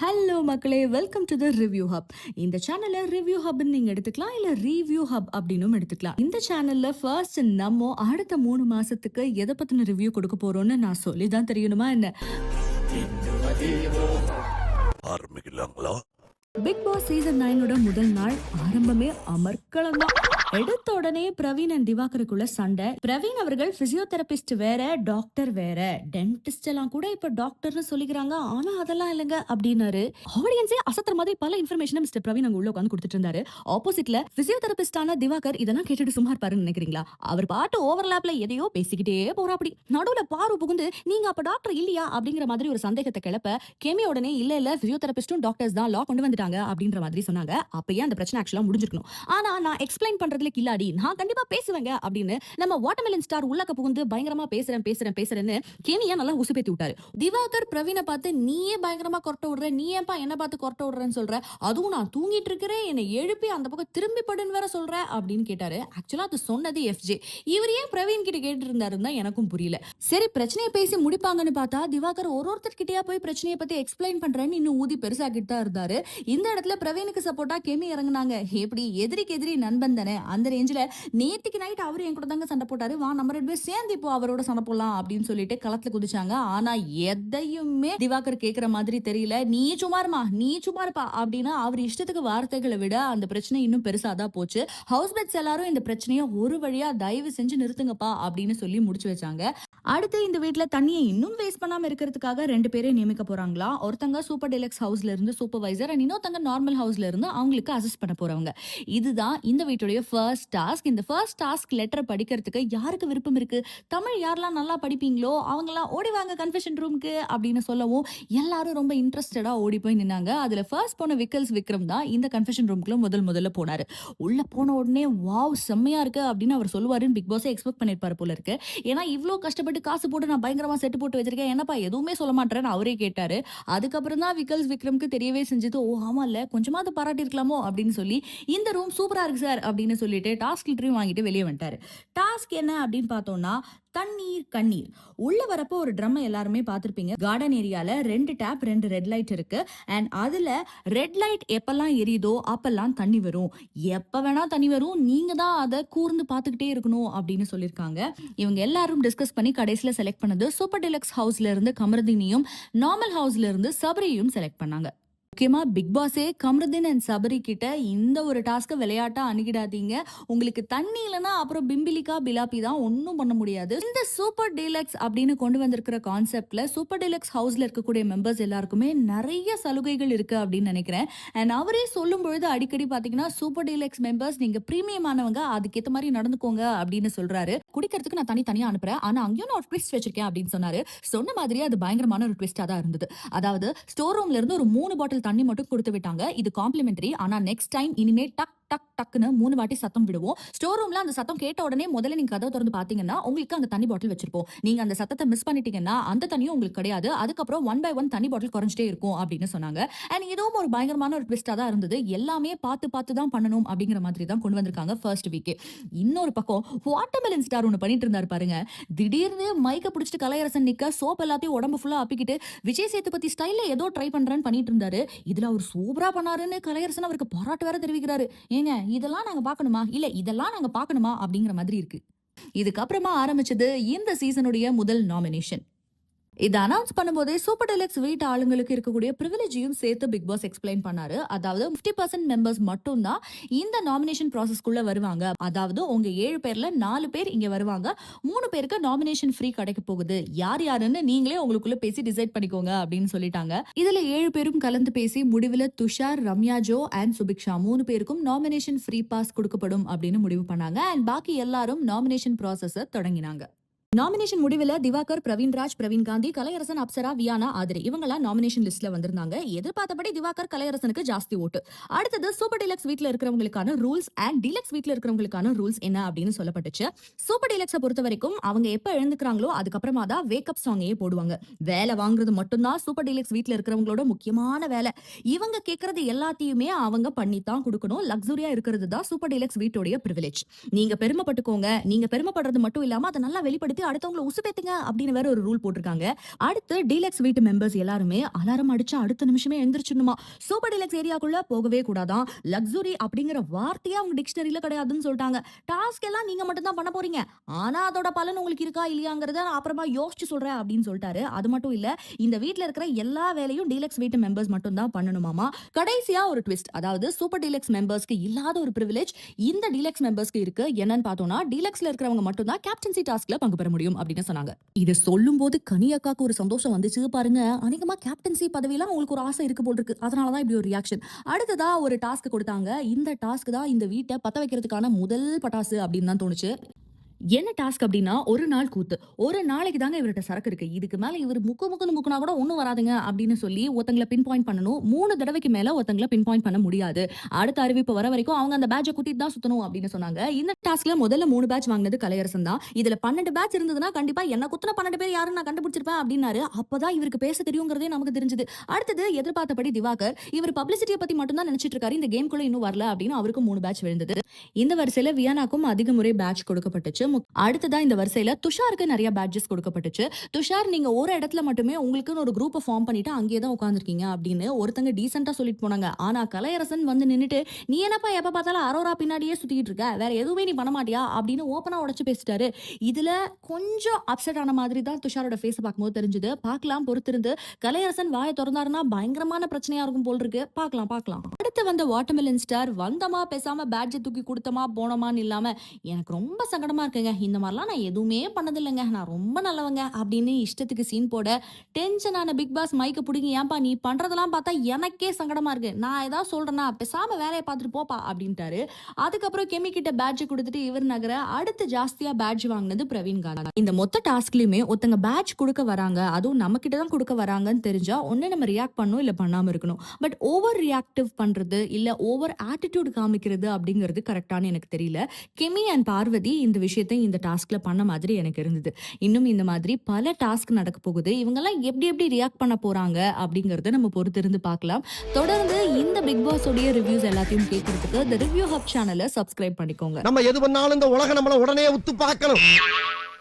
Hello மக்களே. Welcome to the review hub இந்த சேனலை ரிவ்யூ ஹப்னு நீங்க எடுத்துக்கலாம் இல்ல ரிவ்யூ ஹப் அப்படின்னும் எடுத்துக்கலாம். இந்த சேனல்ல ஃபர்ஸ்ட் நம்ம அடுத்த மூணு மாசத்துக்கு எதை பத்தின ரிவ்யூ கொடுக்க போறோம்னு நான் சொல்லி தான் தெரியணுமா என்ன? ஆரம்பிக்கலாங்களா? பிக் பாஸ் சீசன் நைனோட முதல் நாள் ஆரம்பமே அமர்க்களம். தான் எடுத்த உடனே பிரவீன் அண்ட் திவாகருக்குள்ள சண்டை. பிரவீன் அவர்கள் பிசியோதெரபிஸ்ட் வேற டாக்டர் வேற. டென்டிஸ்ட் எல்லாம் கூட இப்ப டாக்டர்னு சொல்லிக்கிறாங்க. ஆனா அதெல்லாம் இல்லைங்க அப்படின்னாரு. ஆடியன்ஸே அசத்துற மாதிரி பல இன்ஃபர்மேஷனை மிஸ்டர் பிரவீன் அங்க உள்ள உட்காந்து கொடுத்துட்டு இருந்தாரு ஆப்போசிட்ல பிசியோதெரபிஸ்டான திவாகர் இதெல்லாம் கேட்டுட்டு சும்மா இருப்பாருன்னு நினைக்கிறீங்களா? அவர் பாட்டு ஓவர்லாப்ல எதையோ பேசிக்கிட்டே போறாப்படி. நடுவுல பாரு புகுந்து நீங்க அப்ப டாக்டர் இல்லையா? அப்படிங்கிற மாதிரி ஒரு சந்தேகத்தை கிளப்ப கேமி உடனே இல்ல இல்ல பிசியோதெரபிஸ்டும் டாக்டர்ஸ் தான் லா கொண்டு வந்துட்டாங்க. அப்படின்ற மாதிரி சொன்னாங்க. அப்பயே அந்த பிரச்சனை ஆக்சுவலா முடிஞ்சிருக்கணும். ஆனா நான் எக்ஸ்பிளைன் பண்ணுறதுல கில்லாடி நான் கண்டிப்பா பேசுவேங்க அப்படின்னு நம்ம வாட்டர்மெலன் ஸ்டார் உள்ளக்க புகுந்து பயங்கரமா பேசுறேன் பேசுறேன் பேசுறேன்னு கேனியா நல்லா உசுப்பேத்தி விட்டாரு. திவாகர் பிரவீனை பார்த்து நீயே பயங்கரமா கொரட்ட விடுற நீ ஏன்பா என்ன பார்த்து கொரட்ட விடுறேன்னு சொல்ற? அதுவும் நான் தூங்கிட்டு இருக்கிறேன் என்னை எழுப்பி அந்த பக்கம் திரும்பி படுன்னு வேற சொல்கிற அப்படின்னு கேட்டாரு. ஆக்சுவலா அது சொன்னது எஃப்ஜே இவர் ஏன் பிரவீன் கிட்ட கேட்டு இருந்தாருன்னு தான் எனக்கும் புரியல. சரி பிரச்சனையை பேசி முடிப்பாங்கன்னு பார்த்தா திவாகர் ஒரு ஒருத்தர்கிட்டயா போய் பிரச்சனையை பற்றி எக்ஸ்பிளைன் பண்ணுறேன்னு இன்னும் ஊதி பெருசாகிட்டு தான் இருந்தாரு. இந்த இந்த இடத்துல பிரவீனுக்கு சப்போர்ட்டா கெமி இறங்குனாங்க. எப்படி? எதிரிக்கு எதிரி நண்பன் தானே. அந்த ரேஞ்சில் நேத்திக்கு நைட் அவர் என் கூட தாங்க சண்டை போட்டாரு. வா நம்ம ரெண்டு பேர் சேர்ந்து இப்போ அவரோட சண்டை போடலாம் அப்படின்னு சொல்லிட்டு களத்துல குதிச்சாங்க. ஆனா எதையுமே திவாகர் கேட்கிற மாதிரி தெரியல. நீ சுமாருமா நீ சுமாருப்பா அப்படின்னு அவர் இஷ்டத்துக்கு வார்த்தைகளை விட அந்த பிரச்சனை இன்னும் பெருசாதான் போச்சு. ஹவுஸ் மேட்ஸ் எல்லாரும் இந்த பிரச்சனையை ஒரு வழியா தயவு செஞ்சு நிறுத்துங்கப்பா அப்படின்னு சொல்லி முடிச்சு வச்சாங்க. அடுத்து இந்த வீட்டில் தண்ணியை இன்னும் வேஸ்ட் பண்ணாம இருக்கிறதுக்காக ரெண்டு பேரை நியமிக்க போறாங்களா? ஒருத்தங்க சூப்பர் டெலக்ஸ் ஹவுஸ்ல இருந்து சூப்பர்வைசர் அண்ட் இன்னொருத்தங்க நார்மல் ஹவுஸ்ல இருந்து அவங்களுக்கு அசஸ் பண்ண போறவங்க. இதுதான் இந்த வீட்டுடைய ஃபர்ஸ்ட் டாஸ்க் இந்த ஃபர்ஸ்ட் டாஸ்க் லெட்டர் படிக்கிறதுக்கு யாருக்கு விருப்பம் இருக்கு? தமிழ் யாரெல்லாம் நல்லா படிப்பீங்களோ அவங்கெல்லாம் ஓடி வாங்க கன்ஃபெஷன் ரூமுக்கு அப்படின்னு சொல்லவும் எல்லாரும் ரொம்ப இன்ட்ரெஸ்டடா ஓடி போய் நின்னாங்க. அதுல ஃபர்ஸ்ட் போன விக்கல்ஸ் விக்ரம் தான் இந்த கன்ஃபெஷன் ரூமுக்குள்ள முதல் முதல்ல போனாரு. உள்ள போன உடனே வாவ் செம்மையா இருக்கு அப்படின்னு அவர் சொல்லுவாருன்னு பிக் பாஸே எக்ஸ்பெக்ட் பண்ணிருப்பாரு போல இருக்கு. ஏன்னா இவ்வளோ கஷ்டப்பட்டு காசு போட்டு நான் பயங்கரமா செட்டு போட்டு வச்சிருக்கேன். என்னப்பா எதுவுமே சொல்ல மாட்டேன்னு அவரே கேட்டாரு. அதுக்கப்புறம் தான் விக்கல்ஸ் விக்ரம்க்கு தெரியவே செஞ்சது. ஓ ஆமா இல்ல கொஞ்சமாவது பாராட்டி இருக்கலாமோ அப்படின்னு சொல்லி இந்த ரூம் சூப்பரா இருக்கு சார் அப்படின்னு சொல்லிட்டு டாஸ்க் லிட்டரையும் வாங்கிட்டு வெளியே வந்துட்டாரு. டாஸ்க் என்ன அப்படின்னு பார்த்தோம்னா தண்ணீர் கண்ணீர். உள்ள வரப்போ ஒரு ட்ரம் எல்லாருமே பார்த்துருப்பீங்க. கார்டன் ஏரியால ரெண்டு டேப் ரெண்டு ரெட் லைட் இருக்கு. அண்ட் அதுல ரெட் லைட் எப்பெல்லாம் எரியுதோ அப்பெல்லாம் தண்ணி வரும். எப்ப வேணா தண்ணி வரும். நீங்க தான் அதை கூர்ந்து பார்த்துக்கிட்டே இருக்கணும் அப்படின்னு சொல்லியிருக்காங்க. இவங்க எல்லாரும் டிஸ்கஸ் பண்ணி கடைசியில் செலக்ட் பண்ணது சூப்பர் டிலக்ஸ் ஹவுஸ்ல இருந்து கமரதினியும் நார்மல் ஹவுஸ்ல இருந்து சபரியும் செலக்ட் பண்ணாங்க. முக்கியமா பிக் பாஸே கமருதீன் அண்ட் சபரி கிட்ட இந்த ஒரு டாஸ்க்கை விளையாட்டா அணுகிடாதீங்க. உங்களுக்கு தண்ணி இல்லைன்னா அப்புறம் பிம்பிலிக்கா பிலாப்பி தான் ஒன்றும் பண்ண முடியாது. இந்த சூப்பர் டீலக்ஸ் அப்படின்னு கொண்டு வந்திருக்கிற கான்செப்ட்ல சூப்பர் டீலக்ஸ் ஹவுஸ்ல இருக்கக்கூடிய மெம்பர்ஸ் எல்லாருக்குமே நிறைய சலுகைகள் இருக்கு அப்படின்னு நினைக்கிறேன். அண்ட் அவரே சொல்லும் பொழுது அடிக்கடி பாத்தீங்கன்னா சூப்பர் டீலக்ஸ் மெம்பர்ஸ் நீங்க பிரீமியம் ஆனவங்க அதுக்கேற்ற மாதிரி நடந்துக்கோங்க அப்படின்னு சொல்றாரு. குடிக்கிறதுக்கு நான் தனி தனியா அனுப்புறேன். ஆனா அங்கேயும் நான் ஒரு ட்விஸ்ட் வச்சிருக்கேன் அப்படின்னு சொன்னாரு. சொன்ன மாதிரியே அது பயங்கரமான ஒரு ட்விஸ்டா தான் இருந்தது. அதாவது ஸ்டோர் ரூம்ல இருந்து ஒரு மூணு பாட்டில் தண்ணி மட்டும் கொடுத்து விட்டாங்க. இது காம்ப்ளிமெண்டரி ஆனா நெக்ஸ்ட் டைம் இனிமே டக் டக் டக்குன்னு மூணு வாட்டி சத்தம் விடுவோம். ஸ்டோர் ரூம்ல அந்த சத்தம் கேட்ட உடனே முதல்ல நீங்க கதவை திறந்து பாத்தீங்கன்னா உங்களுக்கு அங்க தண்ணி பாட்டில் வச்சிருப்போம். நீங்க அந்த சத்தத்தை மிஸ் பண்ணிட்டீங்கன்னா அந்த தண்ணியும் உங்களுக்கு கிடையாது. அதுக்கப்புறம் ஒன் பை ஒன் தண்ணி பாட்டில் குறைஞ்சிட்டே இருக்கும் அப்படின்னு சொன்னாங்க. அண்ட் இதுவும் ஒரு பயங்கரமான ஒரு ட்விஸ்டா தான் இருந்தது. எல்லாமே பார்த்து பார்த்து தான் பண்ணணும் அப்படிங்கிற மாதிரி தான் கொண்டு வந்திருக்காங்க ஃபர்ஸ்ட் வீக் இன்னொரு பக்கம் வாட்டர்மெலன் ஸ்டார் ஒன்று பண்ணிட்டு இருந்தாரு பாருங்க. திடீர்னு மைக்க பிடிச்சிட்டு கலையரசன் நிக்க சோப் எல்லாத்தையும் உடம்பு ஃபுல்லா அப்பிக்கிட்டு விஜய் சேதுபதி ஸ்டைல்ல ஏதோ ட்ரை பண்றேன்னு பண்ணிட்டு இருந்தாரு. இதுல அவர் சூப்பரா பண்ணாருன்னு கலையரசன் அவருக்கு பாராட்டு வேற தெரிவிக்கிறாரு. ஏங்க இதெல்லாம் நாங்க பார்க்கணுமா இல்ல இதெல்லாம் நாங்க பார்க்கணுமா அப்படிங்கிற மாதிரி இருக்கு. இதுக்கப்புறமா ஆரம்பிச்சது இந்த சீசனுடைய முதல் நாமினேஷன் இதை அனௌன்ஸ் பண்ணும்போதே சூப்பர் டெலக்ஸ் வீட்டு ஆளுங்களுக்கு இருக்கக்கூடிய ப்ரிவிலேஜையும் சேர்த்து பிக் பாஸ் எக்ஸ்பிளைன் பண்ணாரு. அதாவது ஃபிஃப்டி பர்சன்ட் மெம்பர்ஸ் மட்டும் தான் இந்த நாமினேஷன் ப்ராசஸ்க்குள்ள வருவாங்க. அதாவது உங்க ஏழு பேர்ல நாலு பேர் இங்க வருவாங்க. மூணு பேருக்கு நாமினேஷன் ஃப்ரீ கிடைக்க போகுது. யார் யாருன்னு நீங்களே உங்களுக்குள்ள பேசி டிசைட் பண்ணிக்கோங்க அப்படின்னு சொல்லிட்டாங்க. இதுல ஏழு பேரும் கலந்து பேசி முடிவில் துஷார் ரம்யா ஜோ அண்ட் சுபிக்ஷா மூணு பேருக்கும் நாமினேஷன் ஃப்ரீ பாஸ் கொடுக்கப்படும் அப்படின்னு முடிவு பண்ணாங்க. அண்ட் பாக்கி எல்லாரும் நாமினேஷன் ப்ராசஸை தொடங்கினாங்க. நாமினேஷன் முடிவில் திவாகர் பிரவீன்ராஜ் பிரவீன் காந்தி கலையரசன் அப்சரா வியானா ஆதிரி இவங்கெல்லாம் நாமினேஷன் லிஸ்ட்ல வந்திருந்தாங்க. எதிர்பார்த்தபடி திவாகர் கலையரசனுக்கு ஜாஸ்தி ஓட்டு. அடுத்தது சூப்பர் டிலக்ஸ் வீட்ல இருக்கிறவங்களுக்கான ரூல்ஸ் அண்ட் டிலக்ஸ் வீட்ல இருக்கிறவங்களுக்கான ரூல்ஸ் என்ன அப்படின்னு சொல்லப்பட்டுச்சு. சூப்பர் டிலக்ஸை பொறுத்த வரைக்கும் அவங்க எப்ப எழுந்துக்கிறாங்களோ அதுக்கப்புறமா தான் வேக்கப் சாங்கையே போடுவாங்க. வேலை வாங்குறது மட்டும்தான் சூப்பர் டிலக்ஸ் வீட்ல இருக்கிறவங்களோட முக்கியமான வேலை. இவங்க கேட்கறது எல்லாத்தையுமே அவங்க பண்ணி தான் கொடுக்கணும். லக்ஸுரியா இருக்கிறது தான் சூப்பர் டிலக்ஸ் வீட்டோடைய ப்ரிவிலேஜ் நீங்க பெருமைப்பட்டுக்கோங்க. நீங்க பெருமைப்படுறது மட்டும் இல்லாம அதை நல்லா வெளிப்படுத்தி அடுத்தவங்கள உசுப்பேத்துங்க அப்படின்னு வேற ஒரு ரூல் போட்டிருக்காங்க. அடுத்து டீலக்ஸ் வீட்டு மெம்பர்ஸ் எல்லாருமே அலாரம் அடிச்சா அடுத்த நிமிஷமே எழுந்திரிச்சிடணுமா? சூப்பர் டீலக்ஸ் ஏரியாக்குள்ள போகவே கூடாதான். லக்ஸுரி அப்படிங்கிற வார்த்தையே அவங்க டிக்ஷனரியில கிடையாதுன்னு சொல்லிட்டாங்க. டாஸ்க் எல்லாம் நீங்க மட்டும் தான் பண்ண போறீங்க. ஆனா அதோட பலன் உங்களுக்கு இருக்கா இல்லையாங்கிறத நான் அப்புறமா யோசிச்சு சொல்றேன் அப்படின்னு சொல்லிட்டாரு. அது மட்டும் இல்ல இந்த வீட்ல இருக்கிற எல்லா வேலையும் டீலக்ஸ் வீட்டு மெம்பர்ஸ் மட்டும் தான் பண்ணணுமாமா? கடைசியா ஒரு ட்விஸ்ட் அதாவது சூப்பர் டீலக்ஸ் மெம்பர்ஸ்க்கு இல்லாத ஒரு ப்ரிவிலேஜ் இந்த டீலக்ஸ் மெம்பர்ஸ்க்கு இருக்கு. என்னன்னு பார்த்தோம்னா டீலக்ஸ்ல இருக்கிறவங்க மட்டும் தான் கேப்டன்சி டாஸ்க்ல பங்கு பெற முடியும் அப்படின்னு சொன்னாங்க. இதை சொல்லும் போது கனி அக்காக்கு ஒரு சந்தோஷம் வந்துச்சு பாருங்க. அநேகமா கேப்டன்சி பதவியெல்லாம் உங்களுக்கு ஒரு ஆசை இருக்கு போல் இருக்கு அதனாலதான் இப்படி ஒரு ரியாக்ஷன் அடுத்ததா ஒரு டாஸ்க் கொடுத்தாங்க. இந்த டாஸ்க் தான் இந்த வீட்டை பத்த வைக்கிறதுக்கான முதல் பட்டாசு அப்படின்னு தான் தோணுச்சு. என்ன டாஸ்க் அப்படின்னா ஒரு நாள் கூத்து. ஒரு நாளைக்கு தாங்க இவர்கிட்ட சரக்கு இருக்கு. இதுக்கு மேல இவர் முக்கு முக்குன்னு முக்குனா கூட ஒண்ணும் வராதுங்க அப்படின்னு சொல்லி ஒருத்தங்களை பின் பாயிண்ட் பண்ணணும். மூணு தடவைக்கு மேல ஒருத்தங்களை பின் பாயிண்ட் பண்ண முடியாது. அடுத்த அறிவிப்பு வர வரைக்கும் அவங்க அந்த பேட்சை கூட்டிட்டு தான் சுத்தணும் அப்படின்னு சொன்னாங்க. இந்த டாஸ்க்ல முதல்ல மூணு பேட்ச் வாங்கினது கலையரசன் தான். இதுல பன்னெண்டு பேட்ச் இருந்ததுன்னா கண்டிப்பா என்ன குத்துன பன்னெண்டு பேர் யாரும் நான் கண்டுபிடிச்சிருப்பேன் அப்படின்னாரு. அப்பதான் இவருக்கு பேச தெரியுங்கிறதே நமக்கு தெரிஞ்சது. அடுத்தது எதிர்பார்த்தபடி திவாகர் இவர் பப்ளிசிட்டியை பத்தி மட்டும் தான் நினைச்சிட்டு இருக்காரு. இந்த கேம்குள்ள இன்னும் வரல அப்படின்னு அவருக்கும் மூணு பேட்ச் விழுந்தது. இந்த வரிசையில வியானாக்கும் அதிக முறை பேட்ச் கொடுக்கப்பட்டுச்சு. மு- அடுத்ததா இந்த வரிசையில துஷாருக்கு நிறைய பேட்சஸ் கொடுக்கப்பட்டுச்சு. துஷார் நீங்க ஒரு இடத்துல மட்டுமே உங்களுக்குன்னு ஒரு குரூப்பை ஃபார்ம் பண்ணிட்டு அங்கேயே தான் உட்காந்துருக்கீங்க அப்படின்னு ஒருத்தங்க டீசெண்டா சொல்லிட்டு போனாங்க. ஆனா கலையரசன் வந்து நின்னுட்டு நீ என்னப்பா எப்ப பார்த்தாலும் அரோரா பின்னாடியே சுத்திட்டு இருக்க? வேற எதுவுமே நீ பண்ண மாட்டியா அப்படின்னு ஓப்பனா உடச்சு பேசிட்டாரு. இதுல கொஞ்சம் அப்செட் ஆன மாதிரி தான் துஷாரோட ஃபேஸை பார்க்கும்போது தெரிஞ்சது. பார்க்கலாம் பொறுத்திருந்து. கலையரசன் வாயை திறந்தாருன்னா பயங்கரமான பிரச்சனையா இருக்கும் போல் இருக்கு. பார்க்கலாம் பார்க்கலாம். அடுத்து வந்த வாட்டர்மெலன் ஸ்டார் வந்தமா பேசாம பேட்ஜை தூக்கி கொடுத்தமா போனோமான்னு இல்லாம எனக்கு ரொம்ப சங்கடமா இருக்குங்க. இந்த மாதிரிலாம் நான் எதுவுமே பண்ணதில்லைங்க. நான் ரொம்ப நல்லவங்க அப்படின்னு இஷ்டத்துக்கு சீன் போட டென்ஷனான பிக் பாஸ் மைக்க பிடிங்க ஏன்பா நீ பண்றதெல்லாம் பார்த்தா எனக்கே சங்கடமா இருக்கு. நான் ஏதாவது சொல்றேன்னா பேசாம வேலையை பார்த்துட்டு போப்பா அப்படின்ட்டாரு. அதுக்கப்புறம் கெமி கிட்ட பேட்ஜ் கொடுத்துட்டு இவர் நகர அடுத்து ஜாஸ்தியா பேட்ஜ் வாங்கினது பிரவீன் கானா இந்த மொத்த டாஸ்க்லயுமே ஒருத்தங்க பேட்ச் கொடுக்க வராங்க. அதுவும் நம்ம கிட்ட தான் கொடுக்க வராங்கன்னு தெரிஞ்சா ஒன்னு நம்ம ரியாக்ட் பண்ணணும் இல்ல பண்ணாம இருக்கணும். பட் ஓவர் ரியாக்டிவ் பண்றது இல்லை ஓவர் ஆட்டிடியூட் காமிக்கிறது அப்படிங்கிறது கரெக்டான எனக்கு தெரியல. கெமி அண்ட் பார்வதி இந்த விஷயத்தை இந்த டாஸ்க்ல பண்ண மாதிரி எனக்கு இருந்தது. இன்னும் இந்த மாதிரி பல டாஸ்க் நடக்க போகுது. இவங்கெல்லாம் எப்படி எப்படி ரியாக்ட் பண்ண போறாங்க அப்படிங்கிறத நம்ம பொறுத்திருந்து பார்க்கலாம். தொடர்ந்து இந்த பிக் பாஸ் உடைய ரிவ்யூஸ் எல்லாத்தையும் கேட்கறதுக்கு த ரிவ்யூ ஹப் சேனலை சப்ஸ்கிரைப் பண்ணிக்கோங்க. நம்ம எது பண்ணாலும் இந்த உலகம் நம்மள உடனே உத்து பார்க்கணும்.